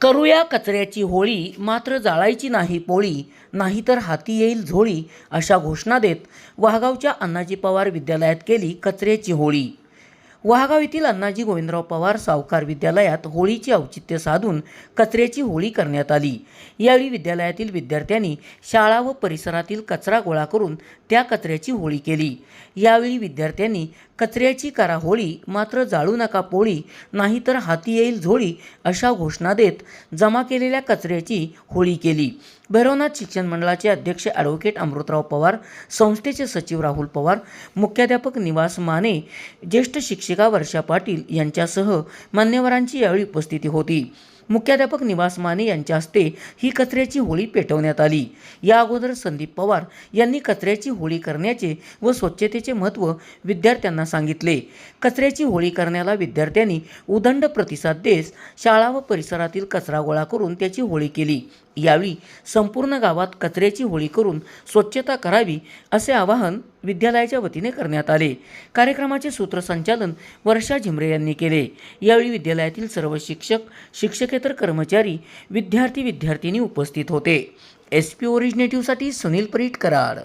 करूया कचऱ्याची होळी मात्र जाळायची नाही पोळी नाहीतर हाती येईल झोळी अशा घोषणा देत वाहगावच्या अण्णाजी पवार विद्यालयात केली कचऱ्याची होळी. वहागाव येथील अण्णाजी गोविंदराव पवार सावकार विद्यालयात होळीचे औचित्य साधून कचऱ्याची होळी करण्यात आली. यावेळी विद्यालयातील विद्यार्थ्यांनी शाळा व परिसरातील कचरा गोळा करून त्या कचऱ्याची होळी केली. यावेळी विद्यार्थ्यांनी कचऱ्याची करा होळी मात्र जाळू नका पोळी नाहीतर हाती येईल झोळी अशा घोषणा देत जमा केलेल्या कचऱ्याची होळी केली. भैरवनाथ शिक्षण मंडळाचे अध्यक्ष ॲडव्होकेट अमृतराव पवार संस्थेचे सचिव राहुल पवार मुख्याध्यापक निवास माने ज्येष्ठ शिक्षिका वर्षा पाटील यांच्यासह मान्यवरांची यावेळी उपस्थिती होती. मुख्याध्यापक निवास माने यांच्या हस्ते ही कचऱ्याची होळी पेटवण्यात आली. या अगोदर संदीप पवार यांनी कचऱ्याची होळी करण्याचे व स्वच्छतेचे महत्त्व विद्यार्थ्यांना सांगितले. कचऱ्याची होळी करण्याला विद्यार्थ्यांनी उदंड प्रतिसाद देत शाळा व परिसरातील कचरा गोळा करून त्याची होळी केली. यावेळी संपूर्ण गावात कचऱ्याची होळी करून स्वच्छता करावी असे आवाहन विद्यालयाच्या वतीने करण्यात आले. कार्यक्रमाचे सूत्रसंचालन वर्षा झिमरे यांनी केले. यावेळी विद्यालयातील सर्व शिक्षक शिक्षके शिक्षकेतर कर्मचारी विद्यार्थी विद्यार्थिनी उपस्थित होते. एस पी ओरिजिनेटिव्हसाठी सुनील परीट कराड